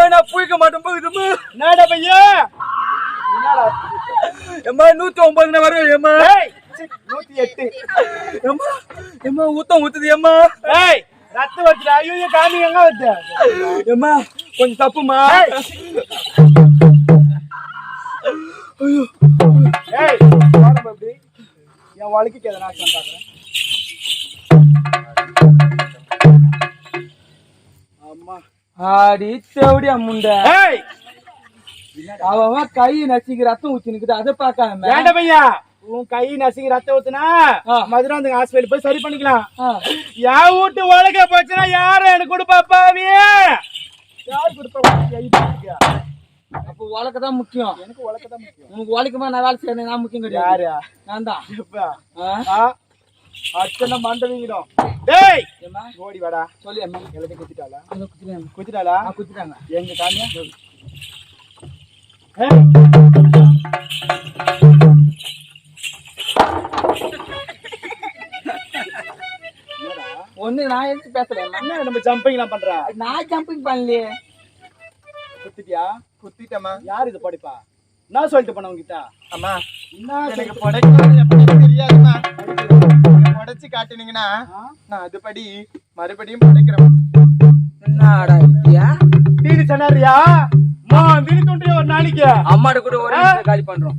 எம்மா நான் புளிக்க மாட்டேன் போகுதும்மா என்னடா எம்மா நூத்தி ஒன்பதுல வரும் எம்மா நூத்தி எட்டு. எம்மா எம்மா ஊத்தம் ஊத்துது எம்மா ஏய் ரத்தம் வச்சுடா ஐயோ காமி எங்க வச்சு எம்மா கொஞ்சம் தப்புமா. ஏய். பாருங்க எப்படி என் வழக்கு எதனா பாக்குறேன். அம்மா. ஆடி தேவடியா முண்டை ஏய்! அவன் கை நசிக்கு ரத்தம் ஊத்தி நிக்குது அதை பார்க்காம வேண்டாம் பையா? உன் கை நசுங்கி ரத்தம் ஊத்துனா ஆ. மதுராந்தக ஹாஸ்பிட்டல் போய் சரி பண்ணிக்கலாம். ஆ. என் வீட்டு உலக போச்சுன்னா யாரு எனக்கு கொடுப்பா பாவி? யார் கொடுப்பா? அப்போ உலக தான் முக்கியம். எனக்கு உலக தான் முக்கியம். உனக்கு உழைக்குமா நான் வேலை செய்யணும் நான் முக்கியம் கிடையாது. யாரு? நான் தான். அத்தனை மண்டவீங்கிடும் டேய்! ஏம்மா? ஓடி வாடா. சொல்லு அம்மா. எல்லாத்தையும் குத்திட்டாளா? குத்திட்டாளா? குத்துட்டாங்க. எங்க காமியா? ஒண்ணு நான் எடுத்து பேசுறேன் என்ன நம்ம ஜம்பிங்லாம் பண்ற? நான் ஜம்பிங் பண்ணலையே. குத்திட்டியா? குத்திட்டமா யார் இது படிப்பா? நான் சொல்லிட்டு போன உங்ககிட்ட அம்மா என்ன எனக்கு எப்படி தெரியாதுமா புடைச்சு காட்டுனீங்கன்னா நான் அதுபடி மறுபடியும் புடைக்கிறேன் என்னடா இந்தியா தீனி சொன்னாரியா மா தீனி தோன்றிய ஒரு நாளைக்கு? அம்மாட கூட ஒரு நிமிஷம் காலி பண்றோம்.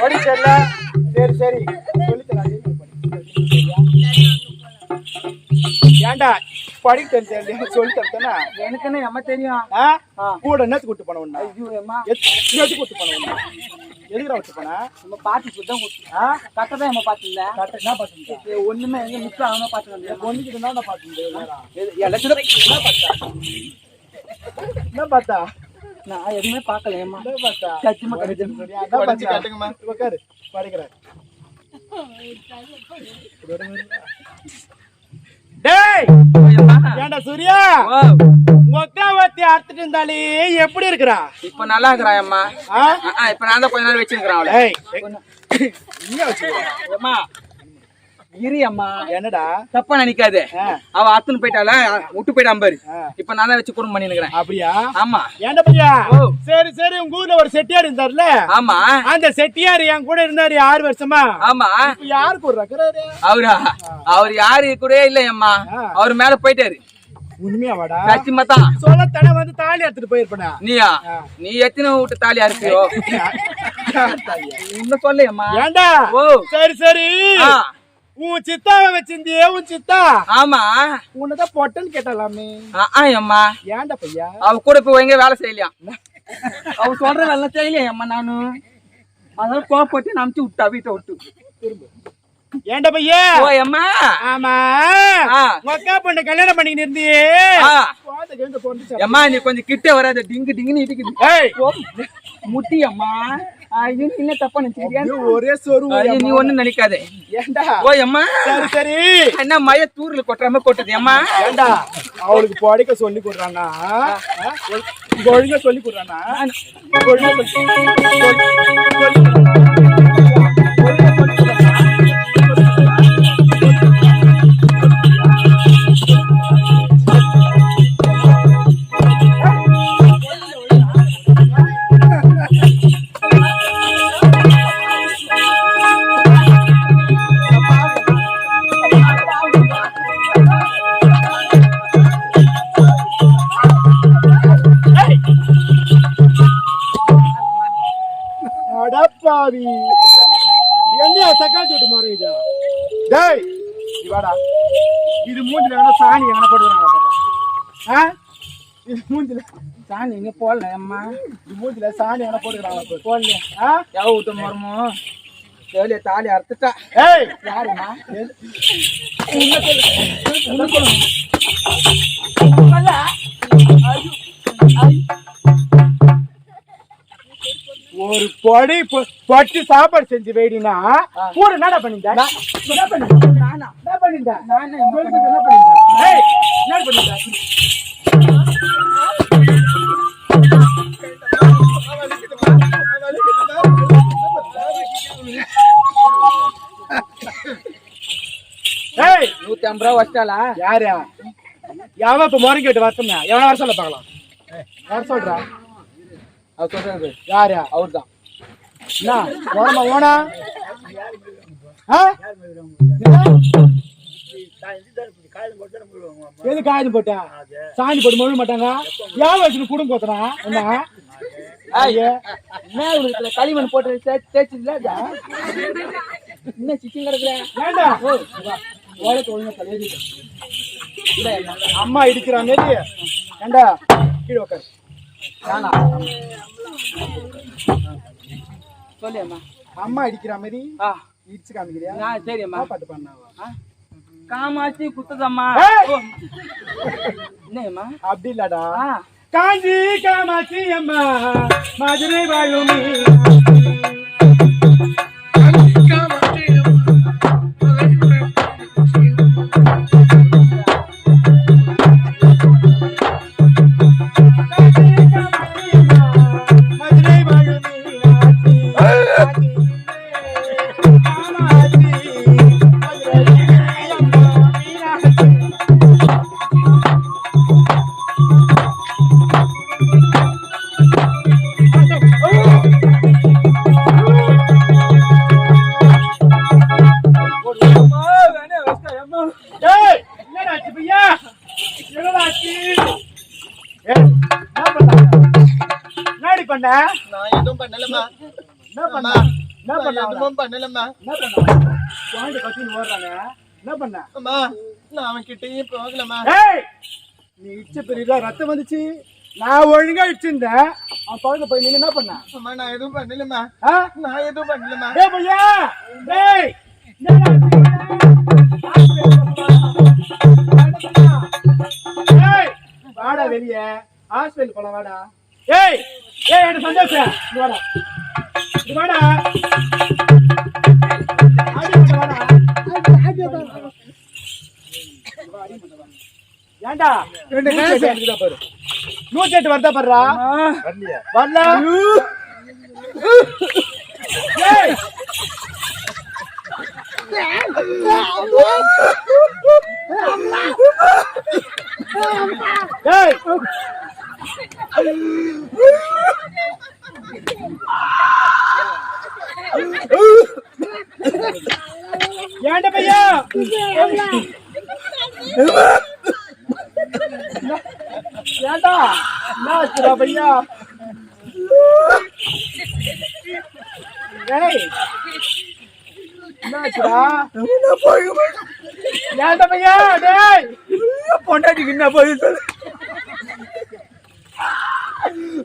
படி சரில சரி சரி. சொல்லி ஏன்டா படிக்க தெரிஞ்சு சொல்லி தரத்தனா எனக்கு என்ன அம்மா தெரியும். கூட என்னத்து கூட்டு போன உன்ன? ஐயோ அம்மா. எது கூட்டு போன உன்ன? எதுக்குடா விட்டு போன? நம்ம பாட்டி சுத்தம் ஆ? கட்டதான் அம்மா பாத்துல கரெக்டா என்ன பாத்துங்க ஒண்ணுமே எங்க மிஸ் ஆகாம பாத்துக்கல பொண்ணுக்கு என்ன பாத்துங்க எல்லாத்தையும் என்ன பார்த்தா? நான் எதுவுமே பார்க்கல ஏம்மா. என்ன பார்த்தா? சத்தியமா என்ன பார்த்தா? காட்டுங்கம்மா உட்காரு. படிக்கிறேன் டேய்! ஏன்டா சூர்யா? அக்கா வத்தி அறுத்துட்டு இருந்தாலே எப்படி இருக்கிறா? இப்ப நல்லா இருக்கிறா அம்மா? இப்ப நான் தான் கொஞ்ச நேரம் வச்சிருக்கிறேன் அவளை டேய் இங்க வச்சுக்கோ. அம்மா இரு அம்மா என்னடா? தப்பா நினைக்காத. அவ அத்துன்னு போயிட்டால விட்டு போயிட்டான் பாரு. இப்ப நான் வச்சு குடும்பம் பண்ணிருக்கிறேன் அப்படியா? ஆமா. ஏன்டா பையா. சரி சரி உங்க ஊர்ல ஒரு செட்டியார் இருந்தாருல? ஆமா. அந்த செட்டியார் என் கூட இருந்தாரு ஆறு வருஷமா? ஆமா. யாருக்கு ஒரு ரக்கறாரு அவரா? அவர் யாரு? கூட இல்ல அம்மா. அவர் மேல போயிட்டாரு. உண்மையா வாடா? சத்தியமா தான். சொல்லத்தானே வந்து தாலி எடுத்துட்டு போயிருப்பனா? நீயா. நீ எத்தனை விட்டு தாலியா இருக்கியோ இன்னும் சொல்லையம்மா ஏன்டா ஓ. சரி சரி. உன் சித்தாவை வச்சிருந்தியே உன் சித்தா. ஆமா. உன்னதான் பொட்டன்னு கேட்டலாமே. அம்மா. ஏன்டா பையா? அவ கூட போய் எங்க வேலை செய்யலையாம் அவ சொல்ற வேலை செய்யலையா அம்மா நானு. அதனால கோப்பட்டு நம்பிச்சு விட்டா வீட்டை விட்டு. ஏன்டா பையா? ஓ அம்மா. ஆமா. அக்கா பொண்ணு கல்யாணம் பண்ணிக்கிட்டு இருந்தியே. அம்மா நீ கொஞ்சம் கிட்ட வராத டிங்கு டிங்குன்னு இடிக்குது. முட்டி அம்மா. ஐயோ என்ன தப்பா ஒரே சொரு ஐயோ, நீ ஒண்ணும் நினைக்காத. ஏன்டா ஓ அம்மா. சரி சரி. என்ன மய தூர்ல கொட்டுறாம கொட்டுது அம்மா. அவளுக்கு படிக்க சொல்லி கொடுறானா? ஒழுங்கா சொல்லி கொடுறானா? ஒழுங்கா சொல்லி அடப்பாவி என்ன தக்காளி விட்டு மாறு இது டேய் வாடா இது மூஞ்சில எங்கனா சாணி எங்கனா போடுறாங்க ஆ இது மூஞ்சில சாணி எங்க போடல அம்மா இது மூஞ்சில சாணி எங்கனா போடுறாங்க போடல ஆ எவ விட்டு மரமோ எவ்வளோ தாலி அறுத்துட்டா ஏய் யாருமா ஒரு பொடி பொட்டி சாப்பாடு செஞ்சு வேடினா கூட என்னடா பண்ணிட்ட என்ன பண்ணிட்ட நானா என்ன நானே ஏய் நூத்தி ஐம்பது ரூபா வச்சிட்டாளா? யாரு? எவன் இப்ப முறைக்கு விட்டு வரட்டுமே எவன வர சொல்ல பார்க்கலாம்? யார் சொல்றா. அவர் சொல்றாரு யாரு அவர் தான் என்ன ஓரமா ஓனா? எது காயம் போட்டா? சாணி போட்டு முழுக மாட்டாங்க? ஏன் வச்சுன்னு குடும்பம் போத்துறான் என்ன களிமண் போட்டு தேய்ச்சி? என்ன சிக்கன் கிடக்குற ஏண்டா ஓலைக்கு ஒழுங்கா தலையடி. அம்மா இடிக்கிறான் நெறி ஏண்டா? கீழே உட்காரு வேணா சொல்லு அம்மா அம்மா இடிக்கிற மாதிரி ஆ. இடிச்சு காமிக்கிறியா? ஆ சரி அம்மா என்ன பாட்டு பண்ணாவா? ஆ? காமாட்சி குத்துதம்மா. என்னம்மா அப்படி இல்லடா. காஞ்சி காமாட்சி அம்மா மதுரை வாழும் பண்ணலம்மா என்ன பண்ண? என்ன பண்ண? எதுவும் பண்ணலம்மா. என்ன பண்ண? குழந்தை கத்தின்னு ஓடுறாங்க. என்ன பண்ண? அம்மா நான் அவன் கிட்டயும் போகலம்மா. ஏய், நீ இச்ச பெரியதா ரத்தம் வந்துச்சு. நான் ஒழுங்கா இடிச்சிருந்தேன். அவன் போய் நின்னு என்ன பண்ண? அம்மா நான் எதுவும் பண்ணலம்மா? நான் எதுவும் பண்ணலம்மா. ஏய் பையா? ஏய்! வாடா வெளிய. ஹாஸ்பிடல் போலாம் வாடா. ஏய்! என்ன சந்தோஷம். இங்க வாடா. ஏண்டா? ரெண்டு எட்டு பாரு. நூத்தி எட்டு வருதா பாருடா. வரல. ஏய் ஏன்டா பையா ஏன்டா பையா என்ன பையா டேய். பொண்டாட்டிக்கு என்ன பதில் சொல்லு.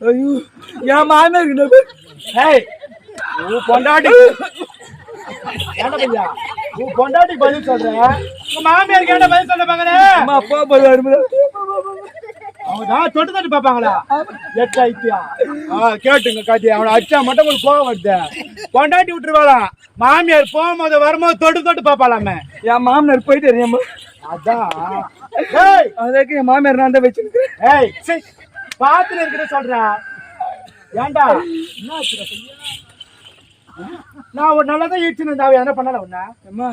ஐயோ என் மாமியாருக்கு என்ன பதில்? ஏய் உன் பொண்டாட்டி ஏன்டா பையா உன் பொண்டாட்டி பதில் சொல்ற? உன் மாமியாருக்கு ஏன்டா பதில் சொல்ல பாக்குற அம்மா அப்பா பதில் அவதான் தொட்டு தொட்டு பாப்பாங்களா எட்டு ஐத்தியா ஆ கேட்டுங்க காட்டி அவனை அடிச்சா மட்டும் உங்களுக்கு கோவம் வருது. பொண்டாட்டி விட்டுருவாளா மாமியார் போகும்போது வரும்போது தொட்டு தொட்டு பாப்பாளாமே என் மாமனார் போயிட்டு என் அதான். ஏய் அதுக்கு என் மாமியார் நான் தான் வச்சிருக்கிறேன். ஏய் சீ, பாத்துல இருக்கிற சொல்றேன் ஏன்டா என்ன? நான் ஒரு நல்லா தான் ஈடுச்சுன்னு அவ என்ன பண்ணல உன்ன? அம்மா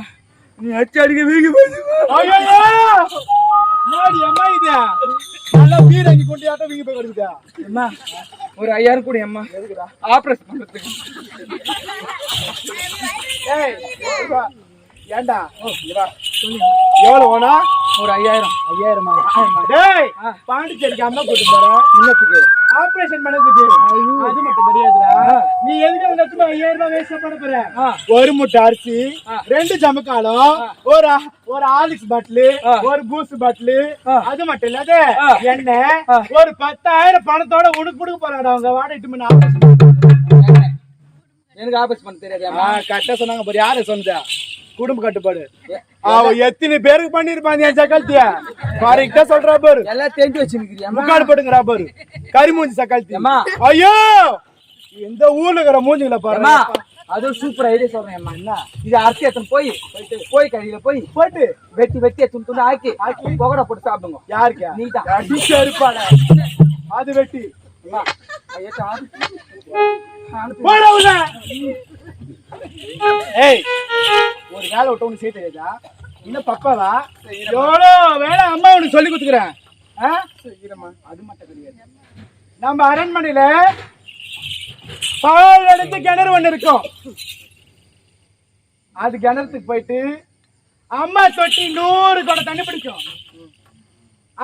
நீ அச்சு அடிக்க வீங்கி ஐயோ நாடி அம்மா இது நல்லா அங்கி கொண்டு ஆட்டம் வீங்கி போய் கிடக்குதா அம்மா ஒரு ஐயாயிரம் கூட அம்மா. ஆப்ரேஷன் பண்றதுக்கு. ஏய் வா. எவ்வளவு வேணா ஒரு ஐயாயிரம். ஐயாயிரமா? டேய் பாண்டிச்சேரிக்கு அம்மா கூட்டு போறேன். இன்னத்துக்கு. ஆபரேஷன் பண்ணதுக்கு. அது மட்டும் கிடையாதுடா ஐயாயிரம் ரூபாய் வேஸ்ட் பண்ண. ஒரு முட்டை அரிசி ரெண்டு ஜமக்காலம் ஒரு ஒரு ஆலிக்ஸ் பாட்டிலு. ஒரு பூஸ் பாட்டிலு. அது மட்டும் இல்லாத ஆ. ஒரு பத்தாயிரம் பணத்தோட உனக்கு கொடுக்க போறாடா அவங்க வாடகை மணி எனக்கு ஆபரேஷன் பண்ண தெரியாது கரெக்டா சொன்னாங்க பாரு யாரு சொன்னதா? குடும்ப கட்டுப்பாடு. அவ எத்தனை பேருக்கு பண்ணிருப்பான் என் சக்கல்த்திய கரெக்டா சொல்றா பாரு. எல்லாம் தெரிஞ்சு வச்சிருக்கிறியா முக்காடு போட்டுங்கிறா பாரு. கரிமூஞ்சி சக்கல்த்தி. ஐயோ! இந்த ஊர்ல இருக்கிற மூஞ்சிங்கள பாரு அம்மா அது சூப்பர் ஐடியா சொல்றேன் என்ன? இது அரிசி எடுத்துன்னு போய் போய் கடையில போய் போட்டு வெட்டி வெட்டி எடுத்துன்னு துண்டு ஆக்கி ஆக்கி. புகடை போட்டு சாப்பிடுங்க. யாருக்கு? நீதான். அடிச்சு அறுப்பாட அது வெட்டி. ஒரு வேலை விட்டு உனக்கு செய்ய தெரியாதா? இன்னும் பப்பாவா எவ்வளோ வேலை அம்மா உனக்கு சொல்லி கொடுத்துக்கிறேன். அது மட்டும் கிடையாது. நம்ம அரண்மனையில பால் எடுத்து கிணறு ஒண்ணு இருக்கும். அது கிணத்துக்கு போயிட்டு அம்மா தொட்டி நூறு குடம் தண்ணி பிடிக்கும்.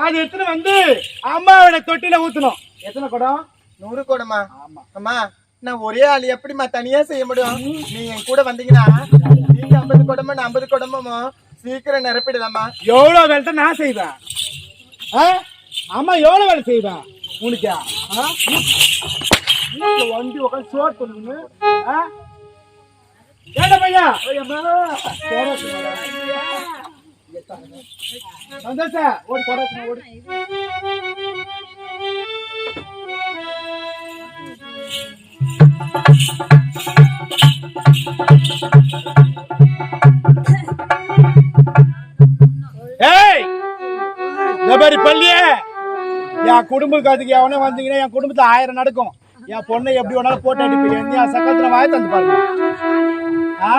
அது எடுத்துட்டு வந்து அம்மாவோட தொட்டில ஊத்தணும். எத்தனை குடம் நூறு கூடமா ஆமா. அம்மா நான் ஒரே ஆள். எப்படிம்மா தனியா செய்ய முடியும்? நீ என் கூட வந்தீங்கன்னா நீங்க ஐம்பது குடம்பு நான் ஐம்பது குடம்பும் சீக்கிரம் நிரப்பிடலாமா எவ்வளவு வேலை தான் நான் செய்வேன்? அம்மா எவ்வளவு வேலை செய்வேன்? உனக்கு? வீட்டுல வண்டி உட்காந்து சோறு பண்ணுங்க ஏடா பையா ஓடி ஓடி. ஏய் இந்த மாதிரி பள்ளியே என் குடும்பத்துக்கு எவனே வந்தீங்கன்னா என் குடும்பத்துல ஆயிரம் நடக்கும். என் பொண்ணை எப்படி வேணாலும் போட்டு அடிப்பீங்க என் சக்கரத்துல வாய தந்து பாருங்க. ஆ?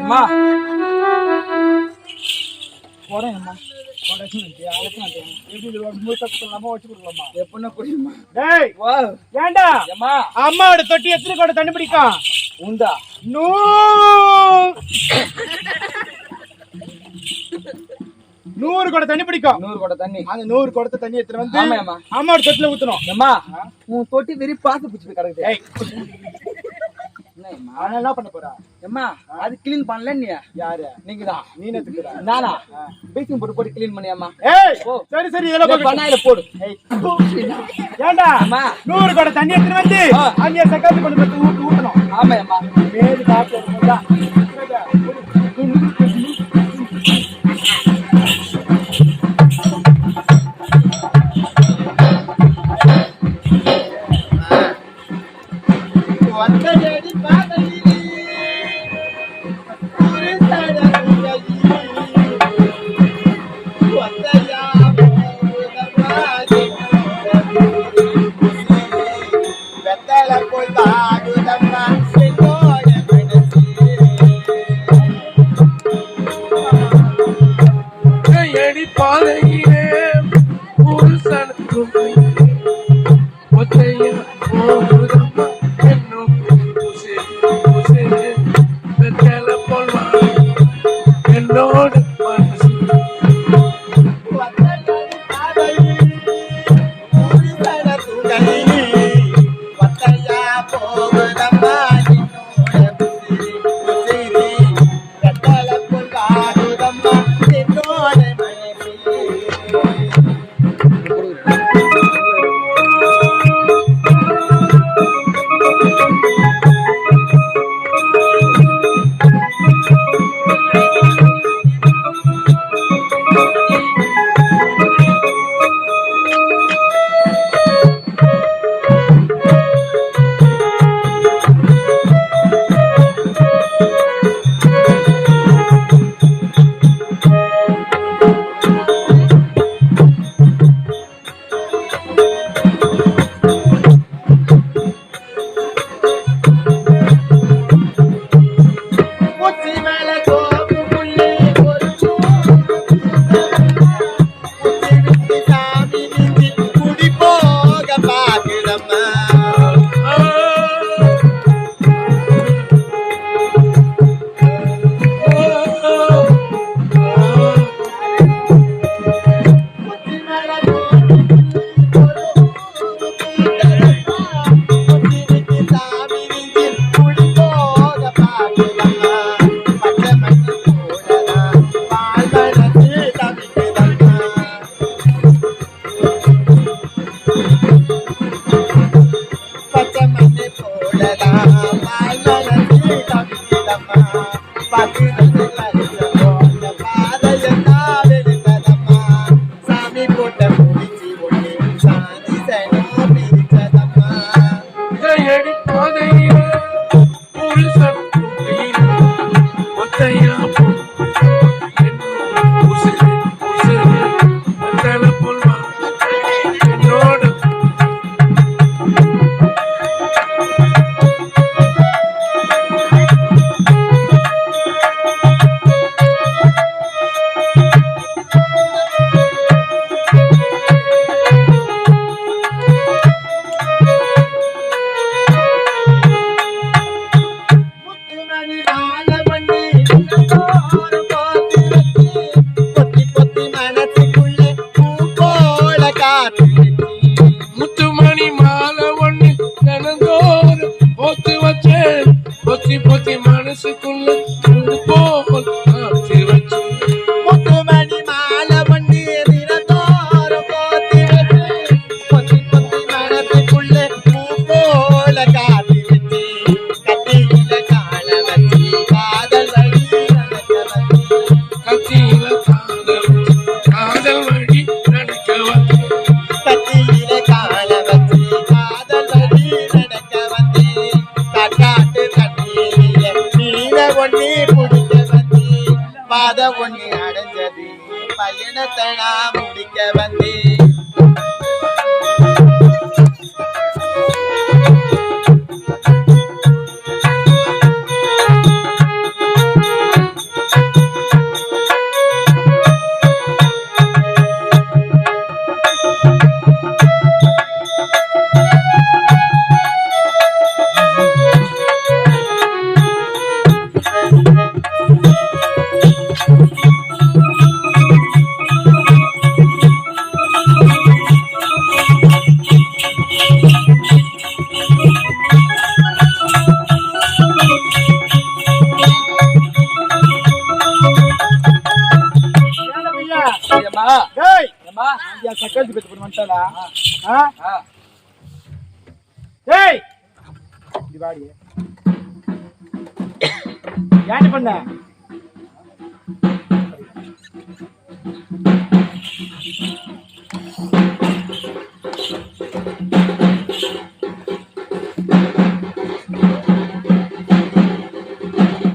அம்மா. அம்மா அம்மாவோட தொட்டி எத்தனை கூட தண்ணி பிடிக்கும்? உண்டா. நூ நூறு கூட தண்ணி பிடிக்கும். நூறு கூட தண்ணி. அந்த நூறு குடத்தை தண்ணி எடுத்துட்டு வந்து. அம்மாவோட தொட்டில ஊத்தணும். அம்மா உன் தொட்டி வெறி பாத்து பிடிச்சிட்டு கிடக்குது? அவன் என்ன பண்ண போறா? அம்மா அது கிளீன் பண்ணல நீ? யாரு? நீங்க தான் நீ நத்துக்குற நானா? பேக்கிங் போட்டு போட்டு கிளீன் பண்ணியாம்மா. ஏய். சரி சரி இதெல்லாம். பண்ணாயில போடு. ஏன்டா அம்மா. நூறு கூட தண்ணி எடுத்துட்டு வந்து. அங்கே சக்காத்து கொண்டு போய் ஊத்து ஊத்தணும் ஆமா அம்மா மேலு காத்து de la puerta. ಸಕ್ಕಲ್ ಬಿಟ್ಟು ಮನುಷ್ಯಲ್ಲ ஏய் இப்படி வாடி ஏன் பண்ண